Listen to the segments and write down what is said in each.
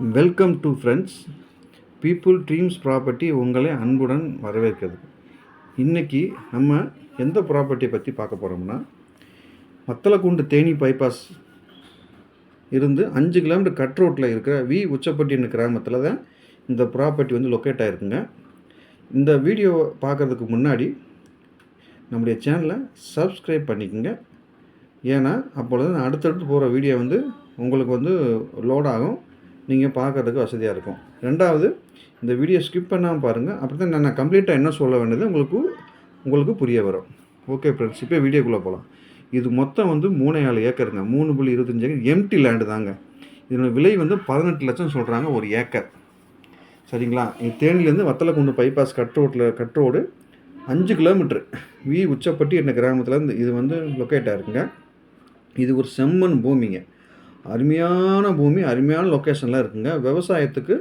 Welcome to friends people dreams property உங்களை அன்புடன் வரவேற்கிறது. இன்றைக்கி நம்ம எந்த ப்ராப்பர்ட்டியை பற்றி பார்க்க போகிறோம்னா மத்தலக்குண்டு தேனி பைபாஸ் இருந்து அஞ்சு கிலோமீட்டர் கட் ரோட்டில் இருக்கிற வி உச்சப்பட்டின கிராமத்தில் தான் இந்த ப்ராப்பர்ட்டி வந்து லொக்கேட் ஆகிருக்குங்க இந்த வீடியோ பார்க்குறதுக்கு முன்னாடி நம்முடைய சேனலை சப்ஸ்கிரைப் பண்ணிக்கோங்க. ஏன்னா அப்பொழுது நான் அடுத்தடுத்து போகிற வீடியோ வந்து உங்களுக்கு வந்து லோட் ஆகும். நீங்கள் பார்க்குறதுக்கு வசதியாக இருக்கும். ரெண்டாவது இந்த வீடியோ ஸ்கிப் பண்ணாமல் பாருங்கள் அப்படி தான் நான் கம்ப்ளீட்டாக என்ன சொல்ல வேண்டியது உங்களுக்கு உங்களுக்கு புரிய வரும். ஓகே ஃப்ரெண்ட்ஸ் இப்போ வீடியோக்குள்ளே போகலாம் இது மொத்தம் வந்து மூணே ஏழு ஏக்கருங்க. மூணு புள்ளி இருபத்தஞ்சு ஏக்கர். எம்டி லேண்டு தாங்க. இதனோட விலை வந்து பதினெட்டு லட்சம் சொல்கிறாங்க ஒரு ஏக்கர். சரிங்களா? இது தேனிலேருந்து வத்தலக்குண்டு பைபாஸ் கட் ரோட்டில் கட் ரோடு அஞ்சு கிலோமீட்ரு வி உச்சப்பட்டி என்ற கிராமத்தில் இந்த இது வந்து லொக்கேட் ஆகிருக்குங்க இது ஒரு செம்மண் பூமிங்க. அருமையான பூமி அருமையான லொக்கேஷனில் இருக்குங்க. விவசாயத்துக்கு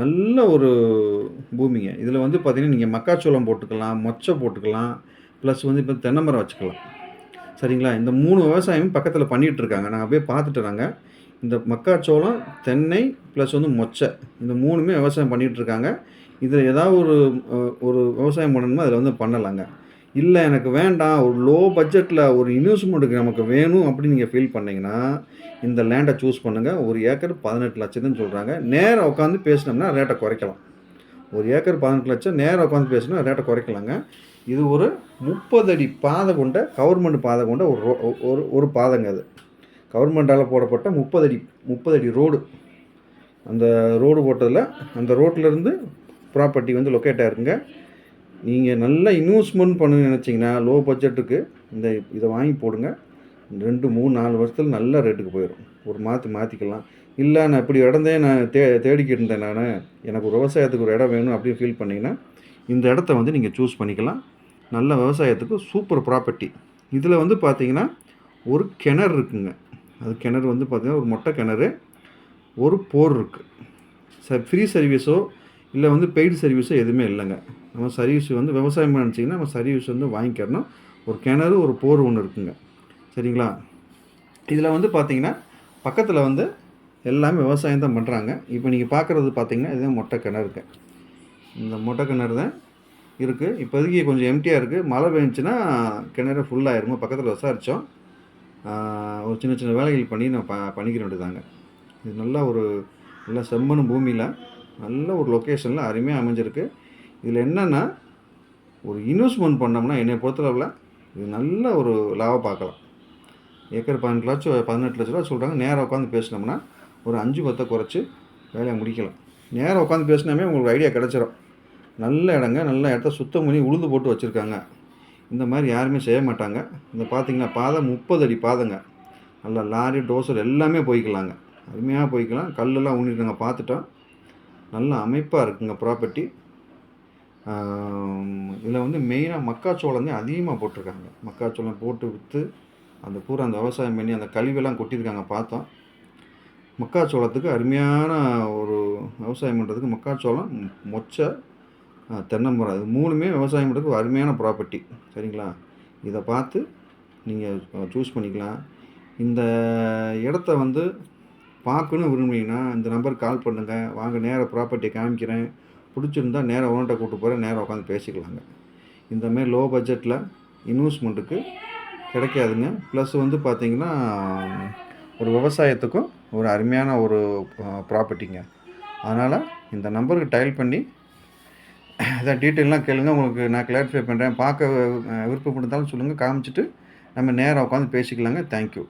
நல்ல ஒரு பூமிங்க. இதில் வந்து பார்த்திங்கன்னா நீங்கள் மக்காச்சோளம் போட்டுக்கலாம் மொச்சை போட்டுக்கலாம் ப்ளஸ் வந்து இப்போ தென்னை மரம் வச்சுக்கலாம். சரிங்களா? இந்த மூணு விவசாயமும் பக்கத்தில் பண்ணிகிட்ருக்காங்க நான் நாங்கள் போய் பார்த்துட்டுறாங்க இந்த மக்காச்சோளம் தென்னை ப்ளஸ் வந்து மொச்சை இந்த மூணுமே விவசாயம் பண்ணிகிட்ருக்காங்க இதில் ஏதாவது ஒரு ஒரு விவசாயம் பண்ணணுமோ அதில் வந்து பண்ணலாங்க. இல்லை எனக்கு வேண்டாம். ஒரு லோ பட்ஜெட்டில் ஒரு இன்வெஸ்ட்மெண்ட்டுக்கு நமக்கு வேணும் அப்படின்னு நீங்கள் ஃபீல் பண்ணிங்கன்னா இந்த லேண்டை சூஸ் பண்ணுங்கள் ஒரு ஏக்கர் பதினெட்டு லட்சத்துன்னு சொல்கிறாங்க நேராக உட்காந்து பேசினோம்னா ரேட்டை குறைக்கலாம். ஒரு ஏக்கர் பதினெட்டு லட்சம் நேராக உட்காந்து பேசினா ரேட்டை குறைக்கலாங்க. இது ஒரு முப்பது அடி பாதை கொண்ட கவர்மெண்ட் பாதை கொண்ட ஒரு ரோ- ஒரு ஒரு பாதைங்க அது. கவர்மெண்டால் போடப்பட்ட முப்பது அடி முப்பது அடி ரோடு அந்த ரோடு போட்டதில் அந்த ரோட்டிலேருந்து ப்ராப்பர்ட்டி வந்து லொக்கேட் ஆயிருக்குங்க நீங்கள் நல்லா இன்வெஸ்ட்மெண்ட் பண்ணணும்னு நினச்சிங்கன்னா லோ பட்ஜெட்டுக்கு இந்த இதை வாங்கி போடுங்க. ரெண்டு மூணு நாலு வருஷத்தில் நல்ல ரேட்டுக்கு போயிடும். ஒரு மாற்றி மாற்றிக்கலாம் இல்லை நான் இப்படி இடந்தே நான் தே தேடிக்கிட்டு இருந்தேன் நான். எனக்கு ஒரு விவசாயத்துக்கு ஒரு இடம் வேணும் அப்படின்னு ஃபீல் பண்ணிங்கன்னா இந்த இடத்த வந்து நீங்கள் சூஸ் பண்ணிக்கலாம். நல்ல விவசாயத்துக்கு சூப்பர் ப்ராப்பர்ட்டி இதில் வந்து பார்த்தீங்கன்னா ஒரு கிணறு இருக்குங்க. அது கிணறு வந்து பார்த்திங்கன்னா ஒரு மொட்டை கிணறு ஒரு போர் இருக்குது ச ஃப்ரீ சர்வீஸோ இல்லை வந்து பெய்டு சர்வீஸோ எதுவுமே இல்லைங்க. நம்ம சர்வீஸ் வந்து விவசாயம் நினச்சிங்கன்னா நம்ம சர்வீஸ் வந்து வாங்கிக்கிறணும் ஒரு கிணறு ஒரு போர் ஒன்று இருக்குங்க. சரிங்களா? இதில் வந்து பார்த்தீங்கன்னா பக்கத்தில் வந்து எல்லாமே விவசாயம் தான் பண்ணுறாங்க இப்போ நீங்கள் பார்க்குறது பார்த்திங்கன்னா இதுதான் மொட்டை கிணறுங்க. இந்த மொட்டை கிணறு தான் இருக்குது இப்போதைக்கு கொஞ்சம் எம்டியாக இருக்குது மழை பெஞ்சுன்னா கிணறு ஃபுல்லாகிருமோ பக்கத்தில் விசாரித்தோம் ஒரு சின்ன சின்ன வேலைகள் பண்ணி நான் ப பண்ணிக்கிற வேண்டியதாங்க இது நல்லா ஒரு நல்ல செம்மனும் பூமியில் நல்ல ஒரு லொக்கேஷனில் அருமையாக அமைஞ்சிருக்கு. இதில் என்னென்னா ஒரு இன்வெஸ்ட்மெண்ட் பண்ணோம்னா என்னை பொறுத்தளவில் இது நல்ல ஒரு லாபம் பார்க்கலாம். ஏக்கர் பதினெட்டு லட்சம் பதினெட்டு லட்ச ரூபா சொல்கிறாங்க நேராக உட்காந்து பேசினோம்னா ஒரு அஞ்சு பத்தை குறைச்சி வேலையை முடிக்கலாம். நேராக உட்காந்து பேசினாமே உங்களுக்கு ஐடியா கிடச்சிரும். நல்ல இடங்க நல்ல இடத்த சுத்தம் பண்ணி உளுந்து போட்டு வச்சுருக்காங்க. இந்த மாதிரி யாருமே செய்ய மாட்டாங்க. இந்த பார்த்தீங்கன்னா பாதை முப்பது அடி பாதைங்க. நல்லா லாரி டோசர் எல்லாமே போய்க்கலாங்க. அருமையாக போய்க்கலாம். கல்லெல்லாம் ஊனிருக்காங்க பார்த்துட்டோம். நல்ல அமைப்பாக இருக்குங்க ப்ராப்பர்ட்டி இதில் வந்து மெயினாக மக்காச்சோளம் தான் அதிகமாக போட்டிருக்காங்க. மக்காச்சோளம் போட்டு விற்று அந்த பூரா அந்த விவசாயம் பண்ணி அந்த கழிவெல்லாம் கொட்டியிருக்காங்க பார்த்தோம். மக்காச்சோளத்துக்கு அருமையான ஒரு விவசாயம் பண்ணுறதுக்கு மக்காச்சோளம் மொச்சை ஆ, இது மூணுமே விவசாயம் பண்ணுறதுக்கு அருமையான ப்ராப்பர்ட்டி சரிங்களா? இதை பார்த்து நீங்கள் சூஸ் பண்ணிக்கலாம். இந்த இடத்த வந்து பார்க்கணும் விரும்புனீங்கன்னா இந்த நம்பருக்கு கால் பண்ணுங்கள் வாங்க நேராக ப்ராப்பர்ட்டி காமிக்கிறேன். பிடிச்சிருந்தா நேராக ஓனர்கிட்ட கூப்பிட்டு போகிறேன் நேராக உட்காந்து பேசிக்கலாங்க. இந்தமாதிரி லோ பட்ஜெட்டில் இன்வெஸ்ட்மெண்ட்டுக்கு கிடைக்காதுங்க. ப்ளஸ் வந்து பார்த்திங்கன்னா ஒரு விவசாயத்துக்கும் ஒரு அருமையான ஒரு ப்ராப்பர்ட்டிங்க அதனால் இந்த நம்பருக்கு டயல் பண்ணி இதான் டீட்டெயிலாம் கேளுங்க. உங்களுக்கு நான் கிளாரிஃபை பண்ணுறேன் பார்க்க விருப்பப்படுத்தாலும் சொல்லுங்கள் காமிச்சிட்டு நம்ம நேராக உட்காந்து பேசிக்கலாங்க. தேங்க்யூ